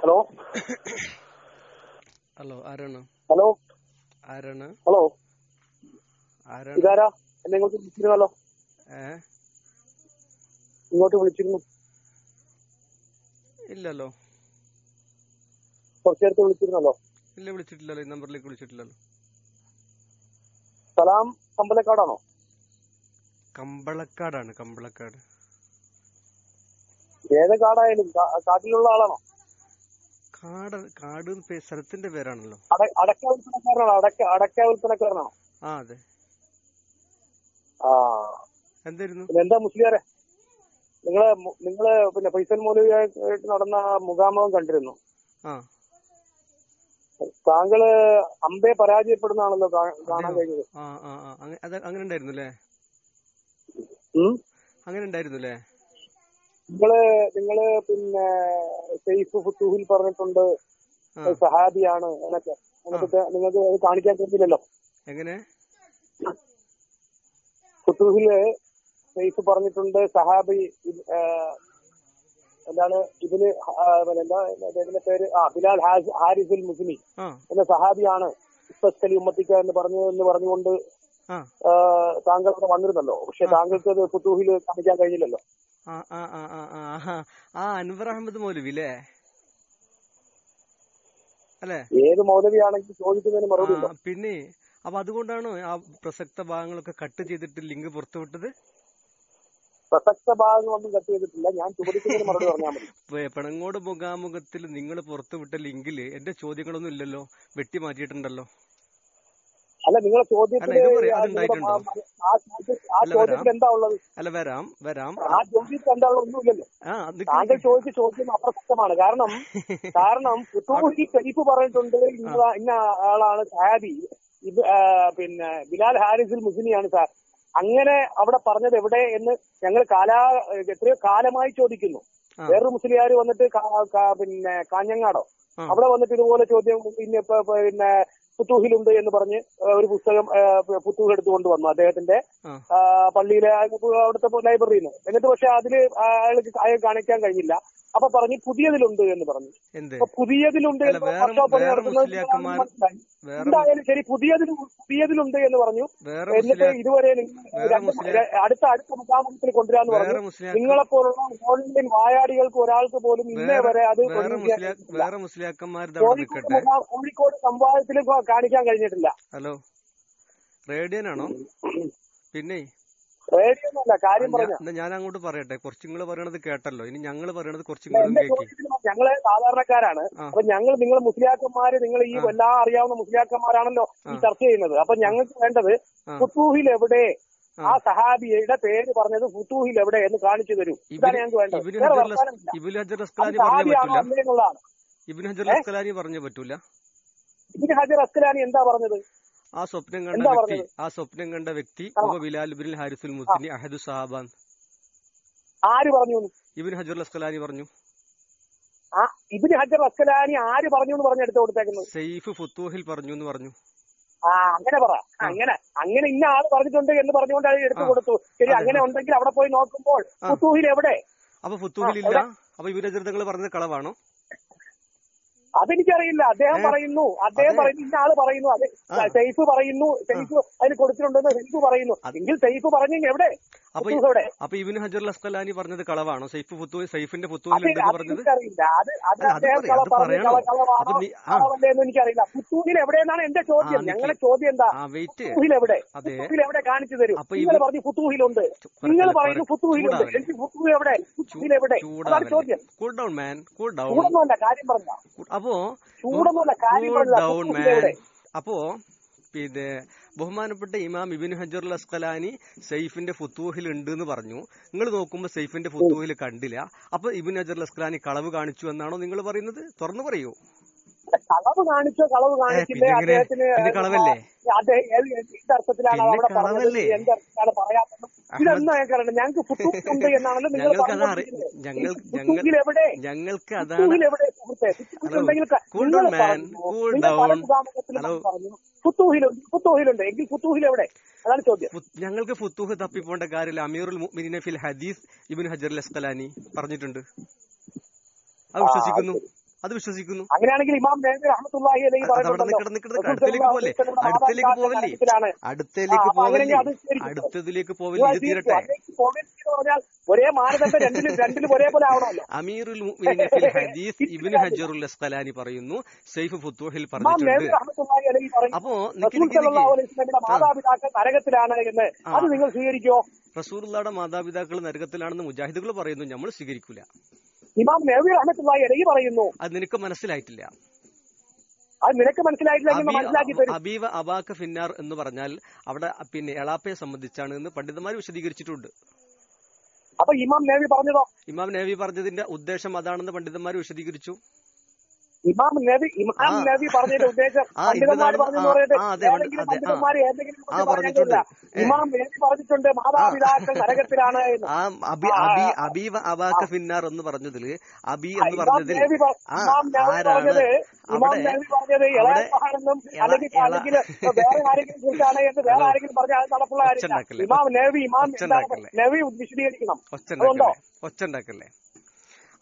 Hello? Hello ആരാണ്? Hello? ആരാണ്? Hello? ആരാണ്? ഇതാരാ? എന്നെ ഇങ്ങോട്ട് വിളിച്ചിരുന്നല്ലോ. ഏ? ഇങ്ങോട്ട് വിളിച്ചിരുന്നു. ഇല്ലല്ലോ. കുറച്ചു നേരത്തെ വിളിച്ചിരുന്നല്ലോ. ഇല്ല വിളിച്ചിട്ടില്ലല്ലോ. ഈ നമ്പറിലേക്ക് വിളിച്ചിട്ടില്ലല്ലോ. സലാം കമ്പലക്കാടാണോ? കമ്പളക്കാടാണ് കമ്പളക്കാട്. ഏത് കാടായാലും കാട്ടിലുള്ള ആളാണോ? കാട് കാട് സ്ഥലത്തിന്റെ പേരാണല്ലോ. അട- അടക്ക വിൽപ്പനക്കാരനാണോ? അടക്ക അടക്ക വിൽപ്പനക്കാരനാണോ? ആ അതെ. ആ. എന്തായിരുന്നു? എന്താ മുസ്ലിയാരെ? നിങ്ങൾ നിങ്ങൾ പിന്നെ ഫൈസൽ മൗലവിയായിട്ട് നടന്ന മുഖാമുഖം കണ്ടിരുന്നു. ആ. താങ്കൾ അമ്പെ പരാജയപ്പെടുന്നാണല്ലോ കാണാൻ കഴിഞ്ഞത്. അങ്ങനെ ഉണ്ടായിരുന്നു അല്ലേ? അങ്ങനെ ഉണ്ടായിരുന്നു അല്ലേ നിങ്ങൾ നിങ്ങൾ പിന്നെ സെയ്ഫ് ഫുത്തൂഹിൽ പറഞ്ഞിട്ടുണ്ട് സഹാബിയാണ് എന്നൊക്കെ. എന്നിട്ട് നിങ്ങൾക്ക് അത് കാണിക്കാൻ കഴിഞ്ഞില്ലല്ലോ എങ്ങനെ? ഫുത്തൂഹിൽ സെയ്ഫ് പറഞ്ഞിട്ടുണ്ട് സഹാബി എന്താണ് ഇതിന് എന്താ അദ്ദേഹത്തിന്റെ പേര് ആ ബിലാൽ ഹാരിസുൽ മുസ്ലി എന്ന സഹാബിയാണ് ഇസ്തലി ഉമ്മത്തിക്ക എന്ന് പറഞ്ഞു എന്ന് പറഞ്ഞുകൊണ്ട് താങ്കൾ അവിടെ വന്നിരുന്നല്ലോ. പക്ഷെ താങ്കൾക്ക് അത് ഫുത്തൂഹിൽ കാണിക്കാൻ കഴിഞ്ഞില്ലല്ലോ. ആ ആ ആ ആ ആ ആ അൻവർ അഹമ്മദ് മൗലവി അല്ലേ അല്ലേ? ഏത് മൗലവിയാണെങ്കിൽ ചോദിക്കുന്നതിന് മറുപടി ആ, പിന്നെ അപ്പൊ അതുകൊണ്ടാണോ ആ പ്രസക്ത ഭാഗങ്ങളൊക്കെ കട്ട് ചെയ്തിട്ട് ലിങ്ക് പുറത്തുവിട്ടത്? പ്രസക്ത ഭാഗങ്ങളൊന്നും കട്ട് ചെയ്തിട്ടില്ല. ഞാൻ ചോദിക്കുന്നതിന് മറുപടി പറഞ്ഞാൽ മതി. പെ- പിണങ്ങോട് മുഖാമുഖത്തിൽ നിങ്ങൾ പുറത്തുവിട്ട ലിങ്കിൽ എന്റെ ചോദ്യങ്ങളൊന്നും ഇല്ലല്ലോ. വെട്ടി മാറ്റിയിട്ടുണ്ടല്ലോ. അല്ല നിങ്ങളെ ചോദ്യത്തിന് ആ ചോദ്യത്തിൽ എന്താ ഉള്ളത്? അല്ല വരാം വരാം. ആ ചോദ്യത്തിൽ എന്താ ഉള്ളത് ഒന്നുമില്ലല്ലോ. താങ്കൾ ചോദിച്ച ചോദ്യം അപ്രസക്തമാണ് കാരണം കാരണം പുത്തൂരി ഷെരീഫ് പറഞ്ഞിട്ടുണ്ട്. ഇന്ന ഇന്ന ആളാണ് സാബി. ഇത് പിന്നെ ബിലാൽ ഹാരിസിൽ മുസിനിയാണ് സാർ. അങ്ങനെ അവിടെ പറഞ്ഞത് എവിടെ എന്ന് ഞങ്ങൾ കാലാ എത്രയോ കാലമായി ചോദിക്കുന്നു. വേറൊരു മുസ്ലിയാർ വന്നിട്ട് പിന്നെ കാഞ്ഞങ്ങാടോ? അവിടെ വന്നിട്ട് ഇതുപോലെ ചോദ്യം പിന്നെ പിന്നെ പുത്തൂഹിലുണ്ട് എന്ന് പറഞ്ഞ് ഒരു പുസ്തകം പുത്തൂഹ് എടുത്തുകൊണ്ട് വന്നു അദ്ദേഹത്തിന്റെ. പള്ളിയിലെ അവിടുത്തെ ലൈബ്രറിയിൽ നിന്ന് എന്നിട്ട് പക്ഷെ അതിൽ അയാൾക്ക് അയാൾ കാണിക്കാൻ കഴിഞ്ഞില്ല. അപ്പൊ പറഞ്ഞു പുതിയതിലുണ്ട് എന്ന് പറഞ്ഞു. അപ്പൊ പുതിയതിലുണ്ട് എന്തായാലും ശരി പുതിയതിൽ പുതിയതിലുണ്ട് എന്ന് പറഞ്ഞു. എന്നിട്ട് ഇതുവരെ അടുത്ത അടുത്ത മുഖാമുഖത്തിൽ കൊണ്ടുവരാന്ന് പറഞ്ഞു. നിങ്ങളെപ്പോലുള്ള മുസ്ലിം നിങ്ങളെ പോലുള്ള ഓൺലൈൻ വായാടികൾക്ക് ഒരാൾക്ക് പോലും ഇന്നേ വരെ അത് കോഴിക്കോട് സംവാദത്തിൽ കാണിക്കാൻ കഴിഞ്ഞിട്ടില്ല. ഹലോ. റേഡിയനാണോ? പിന്നെ റേഡിയോ ഒന്നുമല്ല കാര്യം പറഞ്ഞ. ഞാൻ ഞാൻ അങ്ങോട്ട് പറയട്ടെ. കുറച്ച് നിങ്ങൾ പറയണത് കേട്ടല്ലോ. ഇനി ഞങ്ങൾ പറയണത് കുറച്ച് നിങ്ങളും കേൾക്കി ഞങ്ങൾ സാധാരണക്കാരാണ്. അപ്പൊ ഞങ്ങൾ നിങ്ങൾ മുസ്ലിയാക്കന്മാര് നിങ്ങൾ ഈ. എല്ലാം അറിയാവുന്ന മുസ്ലിയാക്കന്മാരാണല്ലോ ഈ ചർച്ച ചെയ്യുന്നത്. അപ്പൊ ഞങ്ങൾക്ക് വേണ്ടത്. ഫുത്തൂഹിൽ എവിടെ ആ. സഹാബിയുടെ പേര് പറഞ്ഞത് ഫുത്തൂഹിൽ എവിടെ എന്ന് കാണിച്ചു തരൂ. ഇതാണ് ഞങ്ങൾക്ക് വേണ്ടത്. വേറെ ഹജർ വർത്താനമില്ല ഹജർ അസ്കലാനി പറഞ്ഞ സഹാബിയാണോ പറ്റൂല? ഇതിന് ഹജർ അസ്കലാനി എന്താ പറഞ്ഞത്? ആ സ്വപ്നം കണ്ട വ്യക്തി ആ സ്വപ്നം കണ്ട വ്യക്തി. ബിലാൽ ബിൻ ഹാരിസുൽ മുസ്ലിം അഹദു സഹാബാൻ. ആര് പറഞ്ഞു? ഇബിൻ ഹജർ അസ്കലാനി പറഞ്ഞു. ഇതിന് ഹജർ അസ്കലാനി ആര് പറഞ്ഞു എന്ന് പറഞ്ഞു എടുത്ത് കൊടുത്തേക്കുന്നത്? സെയ്ഫ് ഫുത്തൂഹിൽ പറഞ്ഞു എന്ന് പറഞ്ഞു. ആ അങ്ങനെ പറ. അങ്ങനെ അങ്ങനെ ഇന്ന ആൾ പറഞ്ഞിട്ടുണ്ട് എന്ന് പറഞ്ഞുകൊണ്ട് അത് എടുത്തു കൊടുത്തു. ശരി അങ്ങനെ ഉണ്ടെങ്കിൽ അവിടെ പോയി നോക്കുമ്പോൾ. ഫുത്തൂഹിൽ എവിടെ അപ്പൊ ഫുത്തൂഹിൽ ഇല്ല അപ്പൊ ഇബിൻ ഹജർ തങ്ങൾ പറഞ്ഞത് കളവാണോ? അതെനിക്കറിയില്ല. അദ്ദേഹം പറയുന്നു. അദ്ദേഹം പറയുന്നു ഇന്ന ആൾ പറയുന്നു. അതെ. സെയ്ഫ് പറയുന്നു സെയ്ഫ് അതിന് കൊടുത്തിട്ടുണ്ടെന്ന് സെയ്ഫ് പറയുന്നു. എങ്കിൽ സെയ്ഫ് പറഞ്ഞെങ്കിൽ എവിടെ? അപ്പൊ ഇബിൻ ഹജർ ലസ്കലാനി പറഞ്ഞത് കളവാണോ? സെയ്ഫ് പുത്തൂ സെയ്ഫിന്റെ ഫുത്തൂഹിൽ പറഞ്ഞത്? എനിക്കറിയില്ല. പുത്തൂരിൽ എവിടെയെന്നാണ് എന്റെ ചോദ്യം. ഞങ്ങളെ ചോദ്യം എന്താ? ഫുത്തൂഹിൽ എവിടെ? എവിടെ കാണിച്ചു തരും? നിങ്ങൾ പറഞ്ഞു പുത്തൂഹിലുണ്ട് നിങ്ങൾ പറയുന്നു പുത്തൂഹിലുണ്ട് എനിക്ക് പുത്തൂഹിൽ എവിടെ? ഫുത്തൂഹിൽ എവിടെ? ചോദ്യം. Cool down man cool down കാര്യം പറഞ്ഞ. അപ്പോ ഡൗൺ മാൻ അപ്പോ പിന്നെ ബഹുമാനപ്പെട്ട ഇമാം ഇബിൻ ഹജർ അസ്കലാനി സൈഫിന്റെ ഫുത്തൂഹിൽ ഉണ്ട് എന്ന് പറഞ്ഞു. നിങ്ങൾ നോക്കുമ്പോ സൈഫിന്റെ ഫുത്തൂഹിൽ കണ്ടില്ല. അപ്പൊ ഇബിൻ ഹജർ അസ്കലാനി കളവ് കാണിച്ചു എന്നാണോ നിങ്ങൾ പറയുന്നത്? തുറന്നു പറയൂ. കളവ് കാണിച്ചോ? കളവ് കാണിച്ചില്ലേ? അദ്ദേഹത്തിന് കളവല്ലേ? അവിടെ പറഞ്ഞത്? പറയാത്തത്. ഇതൊന്നും ഞങ്ങൾക്ക് എന്നാണല്ലോ നിങ്ങൾ ഞങ്ങൾക്ക് അതാണ് പറഞ്ഞു, ഫുത്തൂഹിലുണ്ട് ഫുത്തൂഹിലുണ്ട് എങ്കിൽ ഫുത്തൂഹിൽ എവിടെ? അതാണ് ചോദ്യം. ഞങ്ങൾക്ക് ഫുത്തൂഹ് തപ്പിപ്പോണ്ട കാര്യമില്ല. അമീറുൽ മുഅ്മിനീന ഫിൽ ഹദീസ് ഇബ്നു ഹജർ അൽ അസ്കലാനി പറഞ്ഞിട്ടുണ്ട്. അത് വിശ്വസിക്കുന്നു. അത് വിശ്വസിക്കുന്നു. അങ്ങനെയാണെങ്കിൽ ഇമാം റഹ്മത്തുള്ളാഹി അലൈഹി അടുത്തേക്ക് അലൈഹി അടുത്തേക്ക് കാര്യത്തിലാണ്. അടുത്തേക്ക് അങ്ങനെയെങ്കിൽ അടുത്തതിലേക്ക് പോവല്ലേ? ഇത് തീരട്ടെ? ഒരേ മാനദണ്ഡം രണ്ടിലും രണ്ടിലും ഒരേപോലെ ആവണമല്ലോ. അമീറുൽ ഹദീസ് ഇബ്നു ഹജറുൽ അസ്ഖലാനി പറയുന്നു. സൈഫ് ഫുത്തൂഹിൽ പറഞ്ഞിട്ടുണ്ട്. അപ്പോ മാതാപിതാക്കൾ നരകത്തിലാണ് എന്ന് അത് നിങ്ങൾ സ്വീകരിക്കോ? മാതാപിതാക്കൾ നരകത്തിലാണെന്ന് മുജാഹിദുകൾ പറയുന്നു. നമ്മൾ സ്വീകരിക്കൂല. ഇമാം നബി അഹമ്മത്തുള്ള അലൈഹി പറയുന്നു. അത് നിനക്ക് മനസ്സിലായിട്ടില്ല. അത് നിനക്ക് മനസ്സിലായിട്ടില്ല മനസ്സിലാക്കി തരും അബീവ അബാക്ക് ഫിന്നാർ എന്ന് പറഞ്ഞാൽ അവിടെ പിന്നെ എളാപ്പയെ സംബന്ധിച്ചാണ് എന്ന് പണ്ഡിതന്മാർ വിശദീകരിച്ചിട്ടുണ്ട്. അപ്പൊ ഇമാം നേവി പറഞ്ഞതോ? ഇമാം നേവി പറഞ്ഞതിന്റെ ഉദ്ദേശം അതാണെന്ന് പണ്ഡിതന്മാർ വിശദീകരിച്ചു. ഇമാം നബി ഇമാം. നബി പറഞ്ഞതിന്റെ ഉദ്ദേശം പണ്ഡിതന്മാർ പറഞ്ഞെന്ന് പറയട്ടെ ഏതെങ്കിലും. പണ്ഡിതന്മാർ ഏതെങ്കിലും. പറഞ്ഞിട്ടില്ല. ഇമാം നബി പറഞ്ഞിട്ടുണ്ട് മാതാപിതാക്കൾ നരകത്തിലാണ് ഫിന്നാർ എന്ന് പറഞ്ഞതിൽ അബി എന്ന് പറഞ്ഞതിൽ പറഞ്ഞത് ഇമാം നബി പറഞ്ഞത് അവിടെ അല്ലെങ്കിൽ അല്ലെങ്കിൽ വേറെ ആരെങ്കിലും കുറിച്ചാണ് എന്ന് വേറെ ആരെങ്കിലും പറഞ്ഞാൽ അത് നടപ്പുള്ള കാര്യമില്ല. ഇമാം നബി ഇമാം? നബി വിശദീകരിക്കണം. അതുകൊണ്ടോ?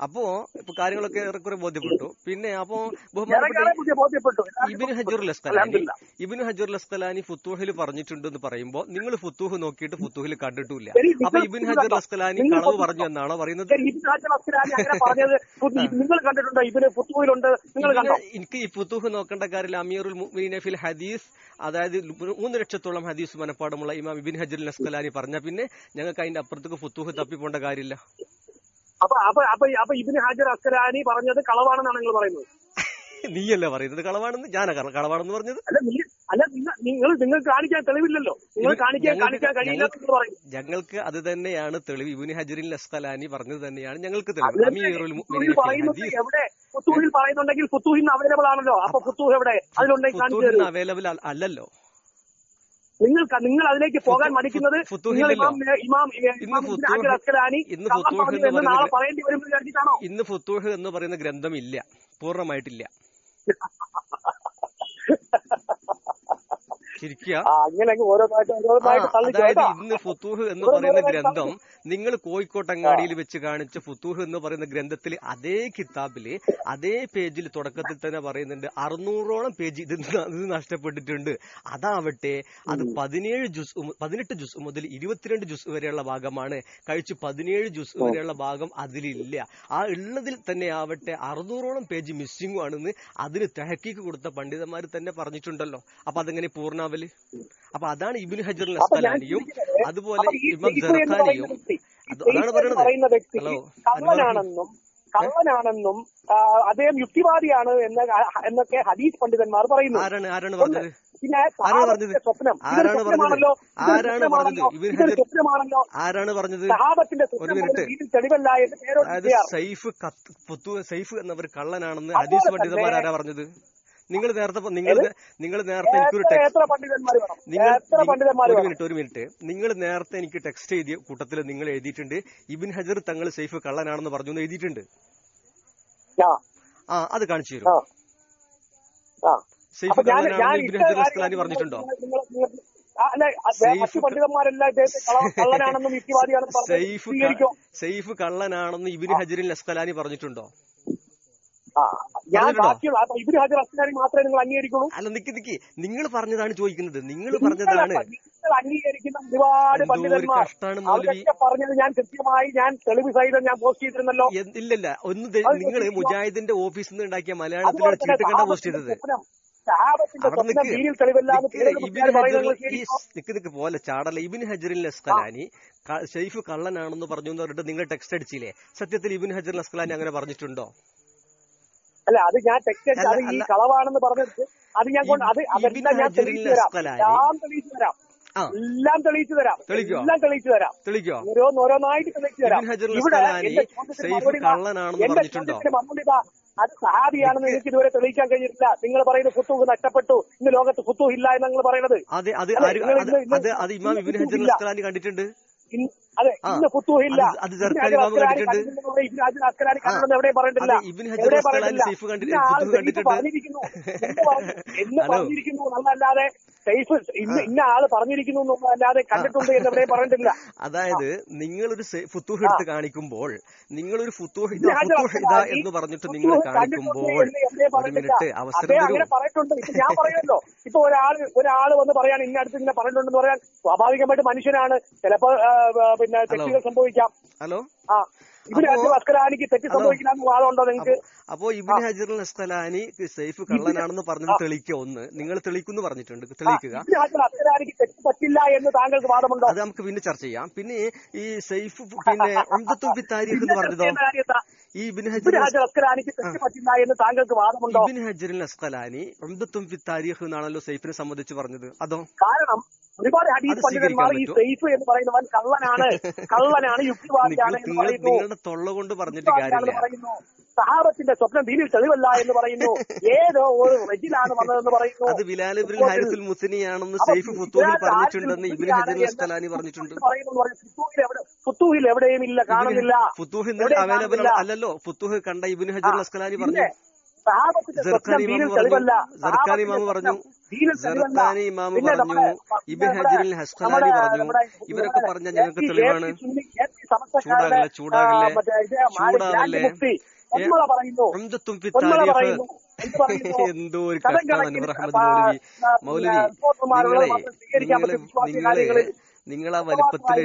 അപ്പോ ഇപ്പൊ കാര്യങ്ങളൊക്കെ ഏറെക്കുറെ ബോധ്യപ്പെട്ടു. പിന്നെ അപ്പോ ബഹുമാനപ്പെട്ട ഇബിന് ഹജുർ അൽഹംദുലില്ലാ. ഇബിന് ഹജുർ ലസ്കലാനി ഫുത്തൂഹിൽ പറഞ്ഞിട്ടുണ്ട് എന്ന് പറയുമ്പോ നിങ്ങൾ ഫുത്തൂഹ് നോക്കിയിട്ട് ഫുത്തൂഹിൽ കണ്ടിട്ടില്ല. അപ്പൊ ഇബിൻ ഹജർ ലസ്തലാനി കളവ് പറഞ്ഞു എന്നാണോ പറയുന്നത്? നിങ്ങൾ കണ്ടിട്ടുണ്ടോ? ഇബിന് പുത്തുവിലുണ്ട് നിങ്ങൾ കണ്ടോ? എനിക്ക് ഈ ഫുത്തൂഹ് നോക്കേണ്ട കാര്യമില്ല അമീറുൽ മുഅ്മിനീന ഫിൽ ഹദീസ് അതായത് മൂന്ന് ലക്ഷത്തോളം ഹദീസ് മനപ്പാടമുള്ള ഇമാം ഇബിൻ ഹജർ ലസ്കലാനി പറഞ്ഞ പിന്നെ ഞങ്ങൾക്ക് അതിന്റെ അപ്പുറത്തേക്ക് ഫുത്തൂഹ് തപ്പിപ്പോണ്ട കാര്യമില്ല. അപ്പൊ അപ്പൊ അപ്പൊ അപ്പൊ ഇബിന് ഹാജർ അസ്കലാനി പറഞ്ഞത് കളവാണെന്നാണ് നിങ്ങൾ പറയുന്നത്. നീയല്ലേ പറയുന്നത്? കളവാണെന്ന് ഞാനാ കള- കളവാണെന്ന് പറഞ്ഞത്. അല്ല നീ അല്ല നിങ്ങൾ നിങ്ങൾ കാണിക്കാൻ തെളിവില്ലല്ലോ. നിങ്ങൾ കാണിക്കാൻ കാണിക്കാൻ കഴിയില്ല ഞങ്ങൾക്ക് അത് തന്നെയാണ് തെളിവ്. ഇബിന് ഹജറിൻ ലസ്കലാനി പറഞ്ഞത് തന്നെയാണ് ഞങ്ങൾക്ക് തെളിവ്. എവിടെ? ഫുത്തൂഹിൽ പറയുന്നുണ്ടെങ്കിൽ അവൈലബിൾ ആണല്ലോ. അപ്പൊ ഫുത്തൂഹ് എവിടെ? അതിലുണ്ടെങ്കിൽ അവൈലബിൾ അല്ലല്ലോ. നിങ്ങൾ നിങ്ങൾ അതിലേക്ക് പോകാൻ മടിക്കുന്നത് നിങ്ങൾ ഇമാം ഇമാം അസ്കലാനി എന്ന് നാളെ പറയേണ്ടി വരും വിചാരിച്ചിട്ടാണോ? ഇന്ന് ഫുത്തൂഹ് എന്ന് പറയുന്ന ഗ്രന്ഥം ഇല്ല പൂർണമായിട്ടില്ല. അതായത് ഇന്ന് ഫുത്തൂഹ് എന്ന് പറയുന്ന ഗ്രന്ഥം നിങ്ങൾ കോഴിക്കോട്ടങ്ങാടിയിൽ വെച്ച് കാണിച്ച ഫുത്തൂഹ് എന്ന് പറയുന്ന ഗ്രന്ഥത്തിൽ അതേ കിതാബിൽ അതേ പേജിൽ തുടക്കത്തിൽ തന്നെ പറയുന്നുണ്ട്. അറുന്നൂറോളം പേജ് ഇത് നഷ്ടപ്പെട്ടിട്ടുണ്ട്. അതാവട്ടെ അത് പതിനേഴ് ജുസ് പതിനെട്ട് ജുസ് മുതൽ ഇരുപത്തിരണ്ട് ജുസ് വരെയുള്ള ഭാഗമാണ്. കഴിച്ച് പതിനേഴ് ജുസ് വരെയുള്ള ഭാഗം അതിലില്ല. ആ ഉള്ളതിൽ തന്നെ ആവട്ടെ അറുന്നൂറോളം പേജ് മിസ്സിംഗും ആണെന്ന് അതിന് തെഹക്കീക്ക് കൊടുത്ത പണ്ഡിതന്മാർ തന്നെ പറഞ്ഞിട്ടുണ്ടല്ലോ. അപ്പൊ അതെങ്ങനെ പൂർണാവൽ അപ്പൊ അതാണ് ഇബിൻ ഹജർ അസ്കലാനിയും അതുപോലെ ഇമാം ജർഖാനിയും അതാണ് പറയുന്നത് ഹലോ കള്ളനാണെന്നും കള്ളനാണെന്നും അദ്ദേഹം യുക്തിവാദിയാണ് എന്ന് എന്നൊക്കെ ഹദീസ് പണ്ഡിതന്മാർ പറയുന്നു. ആരാണ് ആരാണ് പറഞ്ഞത്? പിന്നെ ആരാണ് പറഞ്ഞത്? സ്വപ്നം? സ്വപ്നമാണല്ലോ? ആരാണ് പറഞ്ഞത്? സ്വപ്നമാണല്ലോ? പറഞ്ഞത്? സഹാബത്തിന്റെ തെളിവല്ല എന്ന് പേരോട് സൈഫ് കത്ത് സൈഫ് എന്നവർ കള്ളനാണെന്ന് ഹദീസ് പണ്ഡിതന്മാർ ആരാ പറഞ്ഞത്? നിങ്ങൾ നേരത്തെ നിങ്ങൾ നിങ്ങൾ നേരത്തെ എനിക്കൊരു ടെക്സ്റ്റ് ഒരു മിനിറ്റ് ഒരു മിനിറ്റ് നിങ്ങൾ നേരത്തെ എനിക്ക് ടെക്സ്റ്റ് എഴുതിയ കൂട്ടത്തിൽ നിങ്ങൾ എഴുതിയിട്ടുണ്ട്. ഇബിൻ ഹജർ തങ്ങൾ സൈഫ് കള്ളനാണെന്ന് പറഞ്ഞു എന്ന് എഴുതിയിട്ടുണ്ട്. ആ. അത് കാണിച്ചു തരും. സൈഫ് കള്ളനാണെന്ന് ഇബിൻ ഹജർ അസ്കലാനി പറഞ്ഞിട്ടുണ്ടോ? സൈഫ് സൈഫ് കള്ളനാണെന്ന് ഇബിൻ ഹജറിൻ അസ്കലാനി പറഞ്ഞിട്ടുണ്ടോ? ഞാൻ? ബാക്കിയുള്ള ഇവർ ഹാജർ അസ്കാരി മാത്രമേ നിങ്ങൾ അംഗീകരിക്കുള്ളൂ? അല്ല നിക്ക് നിക്ക്. നിങ്ങൾ പറഞ്ഞതാണ് ചോദിക്കുന്നത്. നിങ്ങൾ പറഞ്ഞതാണ്. നിങ്ങൾ അംഗീകരിക്കുന്ന ഒരുപാട് പണ്ഡിതന്മാർ. അവരൊക്കെ പറഞ്ഞത് ഞാൻ കൃത്യമായി ഞാൻ തെളിവ് സഹിതം ഞാൻ പോസ്റ്റ് ചെയ്തിരുന്നല്ലോ. ഇല്ലല്ല. ഒന്ന് നിങ്ങൾ മുജാഹിദിന്റെ ഓഫീസിൽ നിന്ന് ഉണ്ടാക്കിയ അതുപോലെ മലയാളത്തിലൂടെ തന്നെ ചീട്ടുകണ്ട പോസ്റ്റ് ചെയ്തത്. നിക്ക്. പോലെ ചാടല്ല. ഇബിൻ ഹജറിൽ അസ്കലാനി ഷെയ്ഫ് കള്ളനാണെന്ന് പറഞ്ഞു എന്ന് പറഞ്ഞിട്ട് നിങ്ങൾ ടെക്സ്റ്റ് അടിച്ചില്ലേ? സത്യത്തിൽ ഇബിൻ ഹജറിൻ അസ്കലാനി അങ്ങനെ പറഞ്ഞിട്ടുണ്ടോ? അല്ല അത് ഞാൻ ടെക്സ്റ്റ് അത് ഈ. കളവാണെന്ന് പറഞ്ഞിട്ട് അത് ഞാൻ കൊണ്ട് അത് അതെല്ലാം ഞാൻ തെളിയിച്ചു തരാം. എല്ലാം തെളിയിച്ചു തരാം. എല്ലാം തെളിയിച്ചു തരാം. എല്ലാം തെളിയിച്ചു തരാം. ഓരോന്നോരോന്നായിട്ട് തെളിയിച്ചു തരാം. ഇവിടെ എന്റെ ചോദ്യത്തിന് മറുപടി അത് സഹാബിയാണെന്ന് എനിക്ക് ഇതുവരെ തെളിയിക്കാൻ കഴിഞ്ഞിട്ടില്ല. നിങ്ങൾ പറയുന്നത് ഫുത്തൂഹ് നഷ്ടപ്പെട്ടു. ഇന്ന് ലോകത്ത് ഫുത്തൂഹ് ഇല്ല എന്ന് നിങ്ങൾ പറയുന്നത്. അതെ ഇമാം ഇബിൻ ഹജർ കണ്ടിട്ടുണ്ട്. അതെ. ഇന്ന് ഫുത്തൂഹ് അത് അത് ഇബ്നു ജർക്കാനി ഹജർ ഇമാം അസ്കലാനി പറഞ്ഞിട്ടില്ല. പറഞ്ഞിട്ടില്ല. സൈഫ് പറഞ്ഞിരിക്കുന്നു. എന്ന്. പറഞ്ഞിരിക്കുന്നു എന്നല്ലാതെ സൈഫ് ഇന്ന് ഇന്ന ആൾ പറഞ്ഞിരിക്കുന്നു എന്നല്ലാതെ കണ്ടിട്ടുണ്ട് എന്ന് എവിടെയും പറഞ്ഞിട്ടില്ല. അതായത് നിങ്ങളൊരു ഒരു ഫുത്തൂഹ് എടുത്ത് കാണിക്കുമ്പോൾ നിങ്ങളൊരു ഫുത്തൂഹ് എന്ന് പറഞ്ഞിട്ട് നിങ്ങൾ കാണിക്കുമ്പോൾ. മിനിറ്റ് അവസരം അങ്ങനെ പറഞ്ഞിട്ടുണ്ട് ഇപ്പൊ ഞാൻ പറയുമല്ലോ. ഇപ്പൊ ഒരാൾ ഒരാൾ വന്ന് പറയാൻ ഇന്ന അടുത്ത് ഇങ്ങനെ പറഞ്ഞിട്ടുണ്ടെന്ന് പറയാൻ സ്വാഭാവികമായിട്ട് മനുഷ്യനാണ്. ചിലപ്പോ പിന്നെ തെറ്റുകൾ സംഭവിക്കാം. ഹലോ ആ തെറ്റ് ഹലോ. സംഭവിക്കണമെന്ന് വാദമുണ്ടോ നിങ്ങൾക്ക് അപ്പോ ഇബിൻ ഹജർ അസ്തലാനി സൈഫ് കള്ളനാണെന്ന് പറഞ്ഞത് തെളിയിക്കോ ഒന്ന്. നിങ്ങൾ തെളിയിക്കുന്നു പറഞ്ഞിട്ടുണ്ട്. തെളിയിക്കുക. ഇബ്നു ഹജർ അസ്കലാനിക്ക് തെറ്റ് പറ്റില്ല എന്ന് താങ്കൾക്ക് വാദമുണ്ടോ? അത് നമുക്ക് പിന്നെ ചർച്ച ചെയ്യാം. പിന്നെ ഈ സൈഫ് പിന്നെ ഒമ്പത്തുബി താരിഖ് എന്ന് പറഞ്ഞതോ? ഈ ഇബിൻ ഇബ്നു ഹജർ ഹജർ അസ്കലാനിക്ക് തെറ്റ് പറ്റില്ല എന്ന് താങ്കൾക്ക് വാദമുണ്ടോ? ഇബിൻ ഹജറിൽ അസ്കലാനി ഒമ്പത്തുബി താരിഖ് എന്നാണല്ലോ സൈഫിനെ സംബന്ധിച്ച് പറഞ്ഞത്. അതോ? കാരണം ഒരുപാട് ഹദീസ് പണ്ഡിതന്മാർ ഈ സെയ്ഫ് സൈഫ് എന്ന് പറയുന്നവൻ കള്ളനാണ്. കള്ളനാണ് യുക്തിവാദിയാണ് എന്ന് പറയുന്നു. പറയുന്നു. സഹാബത്തിന്റെ സ്വപ്നം ദീനിൽ തെളിവല്ല എന്ന് പറയുന്നു. ഏതോ ഒരു റെജിലാണ് വന്നതെന്ന് പറയുന്നു. അത് ബിലാൽ ഇബ്നുൽ ഹാരിസുൽ മുസ്ലിയാണെന്ന് അപ്പൊ സൈഫ് ഫുത്തൂഹിൽ പറഞ്ഞിട്ടുണ്ടെന്ന് ഇബ്നു ഹജർ അസ്കലാനി പറഞ്ഞിട്ടുണ്ട്. ഫുത്തൂഹിൽ എവിടെ ഫുത്തൂഹിൽ എവിടെയും ഇല്ല കാണുന്നില്ല. ഫുത്തൂഹിൽ അവൈലബിൾ അല്ലല്ലോ. ഫുത്തൂഹ് കണ്ട ഇബ്നു ഹജർ അസ്കലാനി പറഞ്ഞു. പറഞ്ഞു പറഞ്ഞു പറഞ്ഞു ഇബിൻ ഇവരൊക്കെ പറഞ്ഞ ഞങ്ങൾക്ക് തെളിവാണ്. ചൂടാകല്ലേ, ചൂടാകല്ലേ, എന്ത് ഒരു മൗലവി. നിങ്ങളെ നിങ്ങളെ. നിങ്ങളാ വലിപ്പത്തിൽ.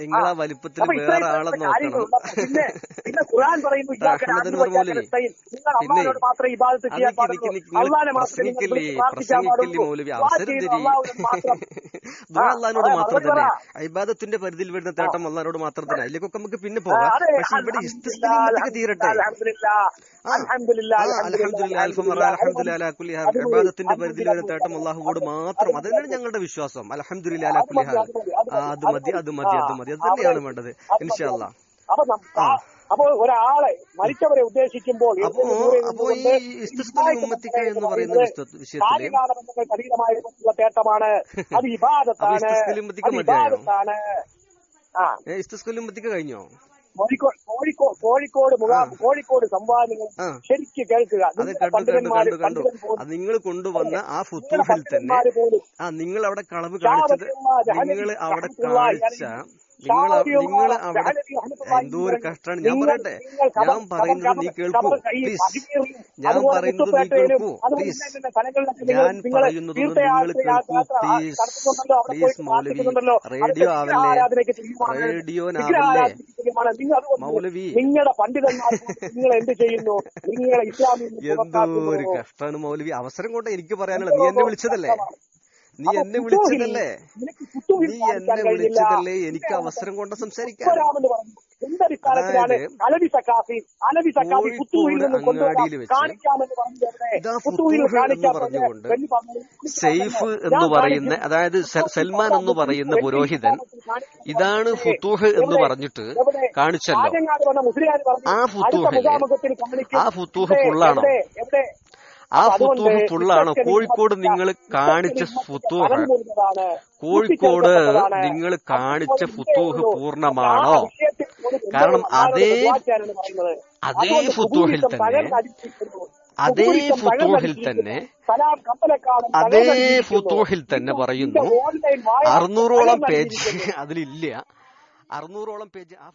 നിങ്ങളാ. വലിപ്പത്തിൽ വേറെ ആളെ നോക്കണം. പിന്നെ പിന്നെ ഖുർആൻ പറയുന്നു പിന്നെ മാത്രമേ ഇബാദത്ത് ചെയ്യാൻ പാടുള്ളൂ. അള്ളാഹിനെ മാത്രമേ നിങ്ങൾ പ്രാർത്ഥിക്കാൻ പാടുള്ളൂ. മാത്രം. ദുആ ആ, അള്ളഹാനോട് മാത്രം തന്നെ. ഇബാദത്തിന്റെ പരിധിയിൽ വരുന്ന തേട്ടം അള്ളഹാനോട് മാത്രം തന്നെ. അതിലേക്കൊക്കെ നമുക്ക് പിന്നെ പോകാം. പക്ഷെ ഇവിടെ അൽഹംദുലില്ലാ, തീരട്ടെ. ഇബാദത്തിന്റെ പരിധിയിൽ വരുന്ന തേട്ടം അള്ളാഹുവോട് മാത്രം. മതി, അത് തന്നെയാണ് ഞങ്ങളുടെ വിശ്വാസം. അൽഹംദുലില്ലാ അലാ അത് മതി, അത് മതി, അത് മതി, അത് തന്നെയാണ് വേണ്ടത്. ഇൻഷാ മതി. ഇൻഷാല്ലാ അപ്പൊ നം- ആ- അപ്പൊ ഒരാളെ മരിച്ചവരെ ഉദ്ദേശിക്കുമ്പോൾ എന്ന് പറയുന്ന അതീതമായിട്ടുള്ള തേട്ടമാണ്. അത് വിവാദത്താണ്. ഇബാദത്താണ് ആ. കഴിഞ്ഞോ? കോഴിക്കോട് കോഴിക്കോട് കോഴിക്കോട് സംവാദങ്ങൾ ശരിക്കും കേൾക്കുക. അത് നിങ്ങൾ കൊണ്ടുവന്ന ആ ഫുട്ബോൾ ഫുത്തൂഹിൽ തന്നെ ആ നിങ്ങൾ അവിടെ കളവ് കാണിച്ചത് നിങ്ങൾ അവിടെ കാണിച്ച അലൈഹി നിങ്ങൾ നിങ്ങൾ അവിടെ ജഹനവി എന്തോ ഒരു അലൈഹി കഷ്ടാണ് ഞാൻ പറയട്ടെ. ഞാൻ പറയുന്നത് നീ കേൾക്കൂ. പ്ലീസ്. ഞാൻ പറയുന്നത് നീ കേൾക്കൂ. പ്ലീസ്. ഞാൻ പറയുന്നത് നിങ്ങൾ കേൾക്കൂ. പ്ലീസ്. Please Moulavi. റേഡിയോ ആവല്ലേ റേഡിയോ ആവല്ലേ റേഡിയോനാവല്ലേ മൗലവി. നിങ്ങളുടെ പണ്ഡിതന്മാർ നിങ്ങൾ എന്ത് ചെയ്യുന്നു? നിങ്ങളെ എന്തോ ഒരു കഷ്ടാണ് മൗലവി. അവസരം കൊണ്ട് എനിക്ക് പറയാനുള്ള നീ എന്നെ വിളിച്ചതല്ലേ? നീ എന്നെ വിളിച്ചതല്ലേ? നീ എന്നെ വിളിച്ചതല്ലേ? എനിക്ക് അവസരം കൊണ്ട് കൊണ്ടുവരാം അങ്ങാടിയിൽ വെച്ച് പറഞ്ഞുകൊണ്ട് സെയ്ഫ് എന്ന് പറയുന്ന അതായത് സൽമാൻ എന്ന് പറയുന്ന പുരോഹിതൻ ഇതാണ് ഫുത്തൂഹ് എന്ന് പറഞ്ഞിട്ട് കാണിച്ചല്ലോ. ആ ഫുത്തൂഹ് ഫുത്തൂഹിൽ ആ ഫുത്തൂഹ് ഫുള്ളാണോ? ആ ഫുത്തൂഹ് ഫുള്ളാണോ കോഴിക്കോട് നിങ്ങൾ കാണിച്ച ഫുത്തൂഹ്. കോഴിക്കോട് നിങ്ങൾ കാണിച്ച ഫുത്തൂഹ് പൂർണമാണോ? കാരണം അതേ അതേ ഫുത്തൂഹിൽ തന്നെ അതേ ഫുത്തൂഹിൽ തന്നെ അതേ. ഫുത്തൂഹിൽ തന്നെ പറയുന്നു. അറുന്നൂറോളം പേജ്. അതിലില്ല. അറുന്നൂറോളം പേജ് ആ